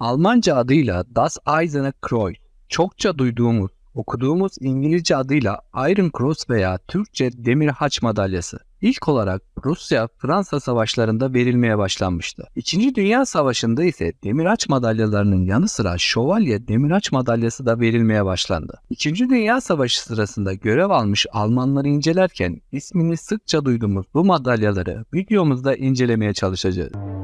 Almanca adıyla Das Eiserne Kreuz, çokça duyduğumuz, okuduğumuz İngilizce adıyla Iron Cross veya Türkçe Demir Haç Madalyası. İlk olarak Rusya-Fransa savaşlarında verilmeye başlanmıştı. İkinci Dünya Savaşı'nda ise Demir Haç madalyalarının yanı sıra Şövalye Demir Haç madalyası da verilmeye başlandı. İkinci Dünya Savaşı sırasında görev almış Almanları incelerken ismini sıkça duyduğumuz bu madalyaları videomuzda incelemeye çalışacağız.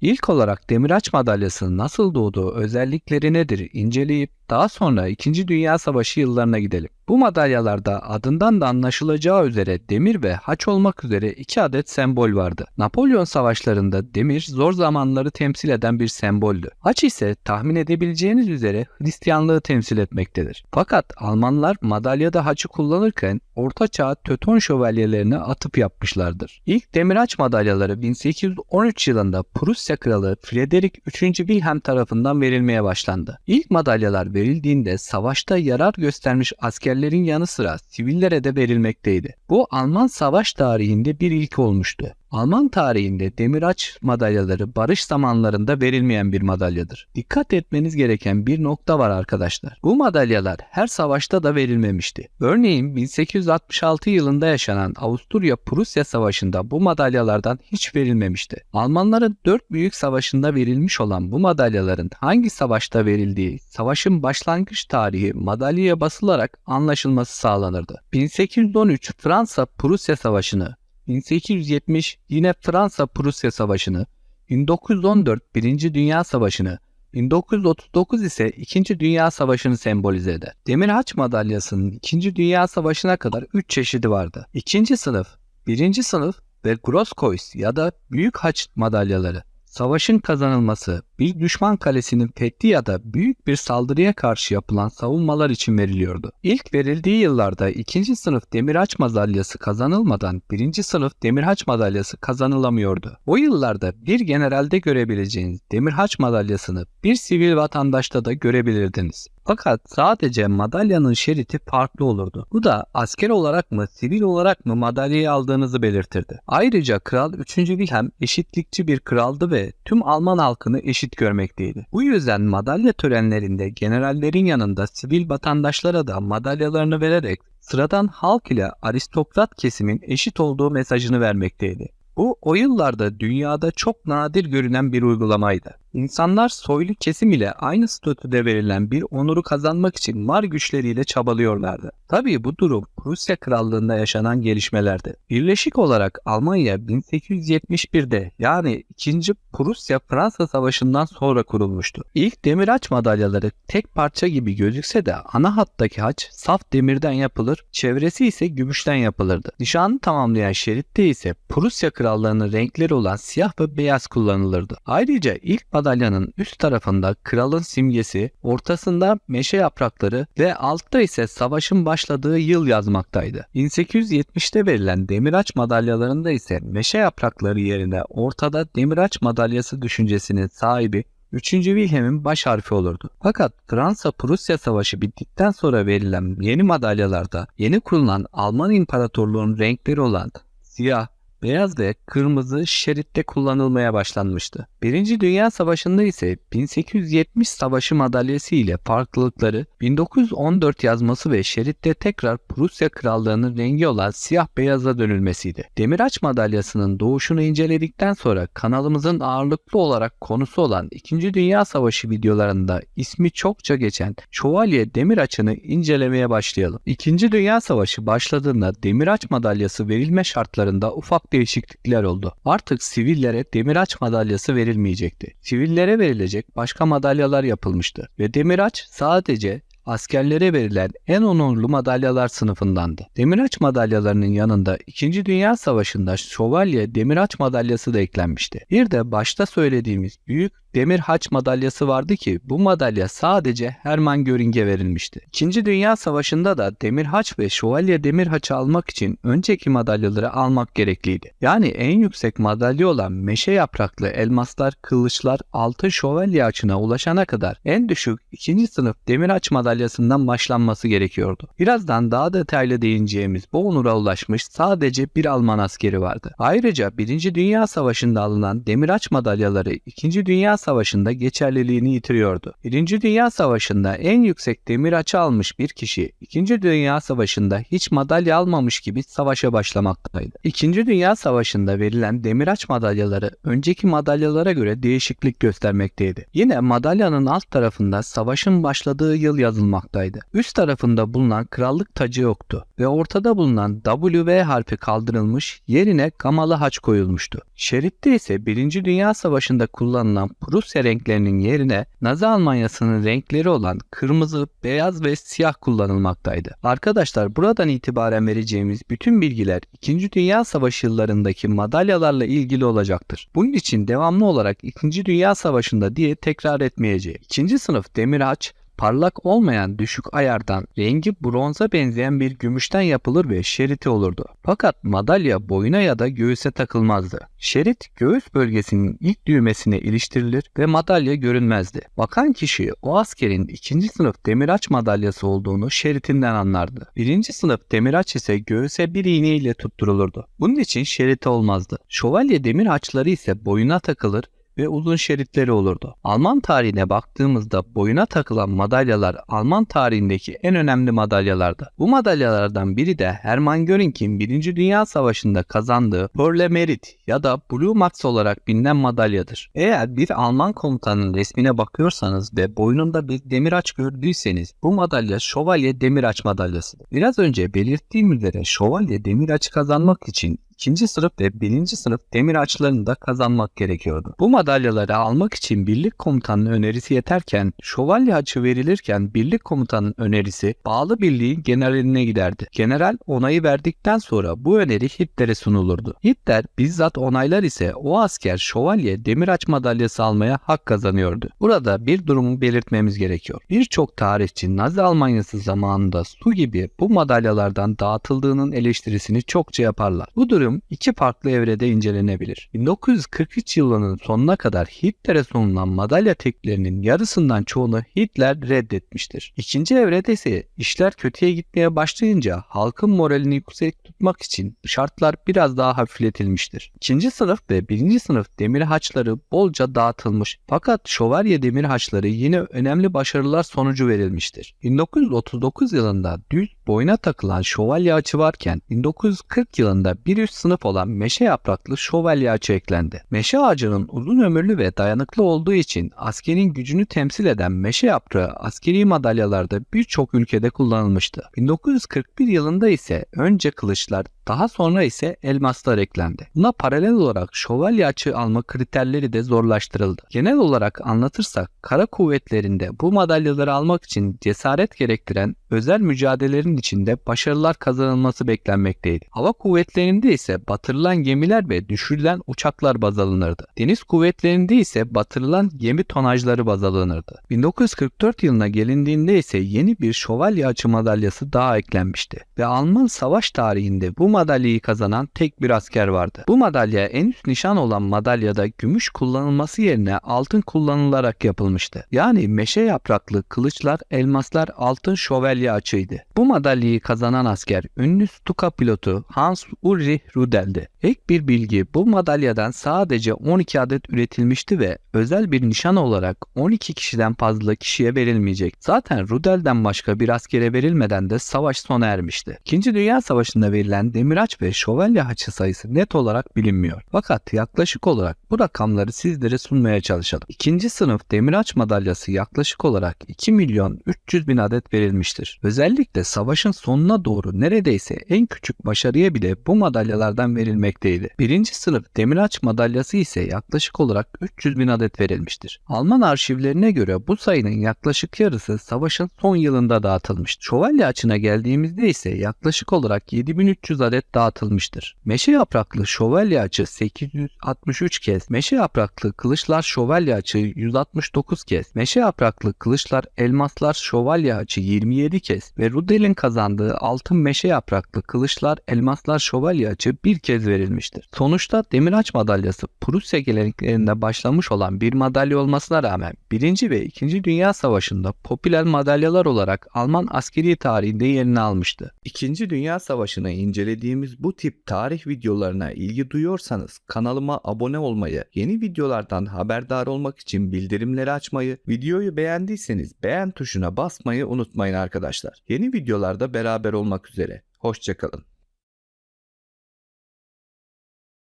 İlk olarak Demiraç madalyasının nasıl doğduğu, özellikleri nedir inceleyip daha sonra 2. Dünya Savaşı yıllarına gidelim. Bu madalyalarda adından da anlaşılacağı üzere demir ve haç olmak üzere iki adet sembol vardı. Napolyon savaşlarında demir zor zamanları temsil eden bir semboldü. Haç ise tahmin edebileceğiniz üzere Hristiyanlığı temsil etmektedir. Fakat Almanlar madalyada haçı kullanırken Orta Çağ Töton şövalyelerine atıp yapmışlardır. İlk demir haç madalyaları 1813 yılında Prusya Kralı Frederick III. Wilhelm tarafından verilmeye başlandı. İlk madalyalar verildiğinde savaşta yarar göstermiş askerlerin yanı sıra sivillere de verilmekteydi. Bu Alman savaş tarihinde bir ilk olmuştu. Alman tarihinde demiraç madalyaları barış zamanlarında verilmeyen bir madalyadır. Dikkat etmeniz gereken bir nokta var arkadaşlar. Bu madalyalar her savaşta da verilmemişti. Örneğin 1866 yılında yaşanan Avusturya-Prusya Savaşı'nda bu madalyalardan hiç verilmemişti. Almanların dört büyük savaşında verilmiş olan bu madalyaların hangi savaşta verildiği, savaşın başlangıç tarihi madalyaya basılarak anlaşılması sağlanırdı. 1813 Fransa-Prusya Savaşı'nı 1870 yine Fransa-Prusya Savaşı'nı, 1914 Birinci Dünya Savaşı'nı, 1939 ise 2. Dünya Savaşı'nı sembolize eder. Demir Haç madalyasının 2. Dünya Savaşı'na kadar 3 çeşidi vardı. 2. sınıf, 1. sınıf ve Grosskreuz ya da Büyük Haç madalyaları. Savaşın kazanılması, bir düşman kalesinin fethi ya da büyük bir saldırıya karşı yapılan savunmalar için veriliyordu. İlk verildiği yıllarda ikinci sınıf demirhaç madalyası kazanılmadan birinci sınıf demirhaç madalyası kazanılamıyordu. O yıllarda bir generalde görebileceğiniz demirhaç madalyasını bir sivil vatandaşta da görebilirdiniz. Fakat sadece madalyanın şeriti farklı olurdu. Bu da asker olarak mı, sivil olarak mı madalyayı aldığınızı belirtirdi. Ayrıca Kral 3. Wilhelm eşitlikçi bir kraldı ve tüm Alman halkını eşit görmekteydi. Bu yüzden madalya törenlerinde generallerin yanında sivil vatandaşlara da madalyalarını vererek sıradan halk ile aristokrat kesimin eşit olduğu mesajını vermekteydi. Bu o yıllarda dünyada çok nadir görünen bir uygulamaydı. İnsanlar soylu kesim ile aynı statüde verilen bir onuru kazanmak için var güçleriyle çabalıyorlardı. Tabii bu durum Prusya Krallığında yaşanan gelişmelerdi. Birleşik olarak Almanya 1871'de yani 2. Prusya-Fransa Savaşı'ndan sonra kurulmuştu. İlk demir haç madalyaları tek parça gibi gözükse de ana hattaki haç saf demirden yapılır, çevresi ise gümüşten yapılırdı. Nişanı tamamlayan şeritte ise Prusya Krallığı'nın renkleri olan siyah ve beyaz kullanılırdı. Ayrıca ilk madalyanın üst tarafında kralın simgesi, ortasında meşe yaprakları ve altta ise savaşın başladığı yıl yazmaktaydı. 1870'te verilen demiraç madalyalarında ise meşe yaprakları yerine ortada demiraç madalyası düşüncesinin sahibi 3. Wilhelm'in baş harfi olurdu. Fakat Fransa-Prusya Savaşı bittikten sonra verilen yeni madalyalarda yeni kurulan Alman İmparatorluğu'nun renkleri olan siyah, beyaz ve kırmızı şeritte kullanılmaya başlanmıştı. Birinci Dünya Savaşı'nda ise 1870 Savaşı madalyası ile farklılıkları 1914 yazması ve şeritte tekrar Prusya Krallığı'nın rengi olan siyah beyaza dönülmesiydi. Demiraç madalyasının doğuşunu inceledikten sonra kanalımızın ağırlıklı olarak konusu olan 2. Dünya Savaşı videolarında ismi çokça geçen Şövalye Demiraç'ını incelemeye başlayalım. 2. Dünya Savaşı başladığında Demiraç madalyası verilme şartlarında ufak değişiklikler oldu. Artık sivillere Demiraç madalyası verilmeyecekti. Sivillere verilecek başka madalyalar yapılmıştı ve Demiraç sadece askerlere verilen en onurlu madalyalar sınıfındandı. Demiraç madalyalarının yanında 2. Dünya Savaşı'nda Şövalye Demiraç madalyası da eklenmişti. Bir de başta söylediğimiz büyük demir haç madalyası vardı ki bu madalya sadece Hermann Göring'e verilmişti. İkinci Dünya Savaşı'nda da demir haç ve şövalye demir haçı almak için önceki madalyaları almak gerekliydi. Yani en yüksek madalya olan meşe yapraklı elmaslar, kılıçlar, altın şövalye açına ulaşana kadar en düşük ikinci sınıf demir haç madalyasından başlanması gerekiyordu. Birazdan daha detaylı değineceğimiz bu onura ulaşmış sadece bir Alman askeri vardı. Ayrıca 1. Dünya Savaşı'nda alınan demiraç madalyaları 2. Dünya Savaşı'nda geçerliliğini yitiriyordu. 1. Dünya Savaşı'nda en yüksek demiraçı almış bir kişi 2. Dünya Savaşı'nda hiç madalya almamış gibi savaşa başlamaktaydı. 2. Dünya Savaşı'nda verilen demiraç madalyaları önceki madalyalara göre değişiklik göstermekteydi. Yine madalyanın alt tarafında savaşın başladığı yıl yazılmaktaydı. Üst tarafında bulunan krallık tacı yoktu ve ortada bulunan W harfi kaldırılmış yerine gamalı haç koyulmuştu. Şeritte ise 1. Dünya Savaşı'nda kullanılan Prusya renklerinin yerine Nazi Almanyası'nın renkleri olan kırmızı, beyaz ve siyah kullanılmaktaydı. Arkadaşlar buradan itibaren vereceğimiz bütün bilgiler 2. Dünya Savaşı yıllarındaki madalyalarla ilgili olacaktır. Bunun için devamlı olarak 2. Dünya Savaşı'nda diye tekrar etmeyeceğim. 2. sınıf demir haç parlak olmayan düşük ayardan rengi bronza benzeyen bir gümüşten yapılır ve şeriti olurdu. Fakat madalya boyuna ya da göğüse takılmazdı. Şerit göğüs bölgesinin ilk düğmesine iliştirilir ve madalya görünmezdi. Bakan kişi o askerin ikinci sınıf demiraç madalyası olduğunu şeritinden anlardı. Birinci sınıf demiraç ise göğüse bir iğne ile tutturulurdu. Bunun için şeriti olmazdı. Şövalye demir haçları ise boyuna takılır ve uzun şeritleri olurdu. Alman tarihine baktığımızda boyuna takılan madalyalar Alman tarihindeki en önemli madalyalardı. Bu madalyalardan biri de Hermann Göring'in 1. Dünya Savaşı'nda kazandığı Pearl Merit ya da Blue Max olarak bilinen madalyadır. Eğer bir Alman komutanın resmine bakıyorsanız ve boynunda bir demiraç gördüyseniz bu madalya şövalye demiraç madalyasıdır. Biraz önce belirttiğim üzere şövalye demiraç kazanmak için ikinci sınıf ve birinci sınıf demir açlarını da kazanmak gerekiyordu. Bu madalyaları almak için birlik komutanının önerisi yeterken şövalye açı verilirken birlik komutanının önerisi bağlı birliğin generaline giderdi. General onayı verdikten sonra bu öneri Hitler'e sunulurdu. Hitler bizzat onaylar ise o asker şövalye demir aç madalyası almaya hak kazanıyordu. Burada bir durumu belirtmemiz gerekiyor. Birçok tarihçi Nazi Almanyası zamanında su gibi bu madalyalardan dağıtıldığının eleştirisini çokça yaparlar. Bu durum durum iki farklı evrede incelenebilir. 1943 yılının sonuna kadar Hitler'e sunulan madalya teklerinin yarısından çoğunu Hitler reddetmiştir. İkinci evrede ise işler kötüye gitmeye başlayınca halkın moralini yüksek tutmak için şartlar biraz daha hafifletilmiştir. İkinci sınıf ve birinci sınıf demir haçları bolca dağıtılmış fakat şövalye demir haçları yine önemli başarılar sonucu verilmiştir. 1939 yılında düz boyuna takılan şövalye açı varken 1940 yılında bir üst sınıf olan meşe yapraklı şövalye ağacı eklendi. Meşe ağacının uzun ömürlü ve dayanıklı olduğu için askerin gücünü temsil eden meşe yaprağı askeri madalyalarda birçok ülkede kullanılmıştı. 1941 yılında ise önce kılıçlar daha sonra ise elmaslar eklendi. Buna paralel olarak şövalye açığı alma kriterleri de zorlaştırıldı. Genel olarak anlatırsak kara kuvvetlerinde bu madalyaları almak için cesaret gerektiren özel mücadelelerin içinde başarılar kazanılması beklenmekteydi. Hava kuvvetlerinde ise batırılan gemiler ve düşürülen uçaklar baz alınırdı. Deniz kuvvetlerinde ise batırılan gemi tonajları baz alınırdı. 1944 yılına gelindiğinde ise yeni bir şövalye açı madalyası daha eklenmişti ve Alman savaş tarihinde bu madalyayı kazanan tek bir asker vardı. Bu madalya en üst nişan olan madalyada gümüş kullanılması yerine altın kullanılarak yapılmıştı. Yani meşe yapraklı kılıçlar, elmaslar altın şövalye açıydı. Bu madalyayı kazanan asker ünlü Stuka pilotu Hans Ulrich Rudel'di. Ek bir bilgi bu madalyadan sadece 12 adet üretilmişti ve özel bir nişan olarak 12 kişiden fazla kişiye verilmeyecek. Zaten Rudel'den başka bir askere verilmeden de savaş sona ermişti. İkinci Dünya Savaşı'nda verilen demiraç ve şövalye haçı sayısı net olarak bilinmiyor. Fakat yaklaşık olarak bu rakamları sizlere sunmaya çalışalım. İkinci sınıf demiraç madalyası yaklaşık olarak 2 milyon 300 bin adet verilmiştir. Özellikle savaşın sonuna doğru neredeyse en küçük başarıya bile bu madalyalardan verilmekteydi. Birinci sınıf Demiraç madalyası ise yaklaşık olarak 300 bin adet verilmiştir. Alman arşivlerine göre bu sayının yaklaşık yarısı savaşın son yılında dağıtılmıştır. Şövalye açına geldiğimizde ise yaklaşık olarak 7300 adet dağıtılmıştır. Meşe yapraklı şövalye açı 863 kez, meşe yapraklı kılıçlar şövalye açı 169 kez, meşe yapraklı kılıçlar elmaslar şövalye açı 27 kez ve Rudel'in kazandığı altın meşe yapraklı kılıçlar elmaslar şövalye açı bir kez verilmiştir. Sonuçta Demiraç madalyası Prusya geleneklerinde başlamış olan bir madalya olmasına rağmen 1. ve 2. Dünya Savaşı'nda popüler madalyalar olarak Alman askeri tarihinde yerini almıştı. 2. Dünya Savaşı'nı incelediğimiz bu tip tarih videolarına ilgi duyuyorsanız kanalıma abone olmayı, yeni videolardan haberdar olmak için bildirimleri açmayı, videoyu beğendiyseniz beğen tuşuna basmayı unutmayın arkadaşlar. Yeni videolarda beraber olmak üzere. Hoşçakalın.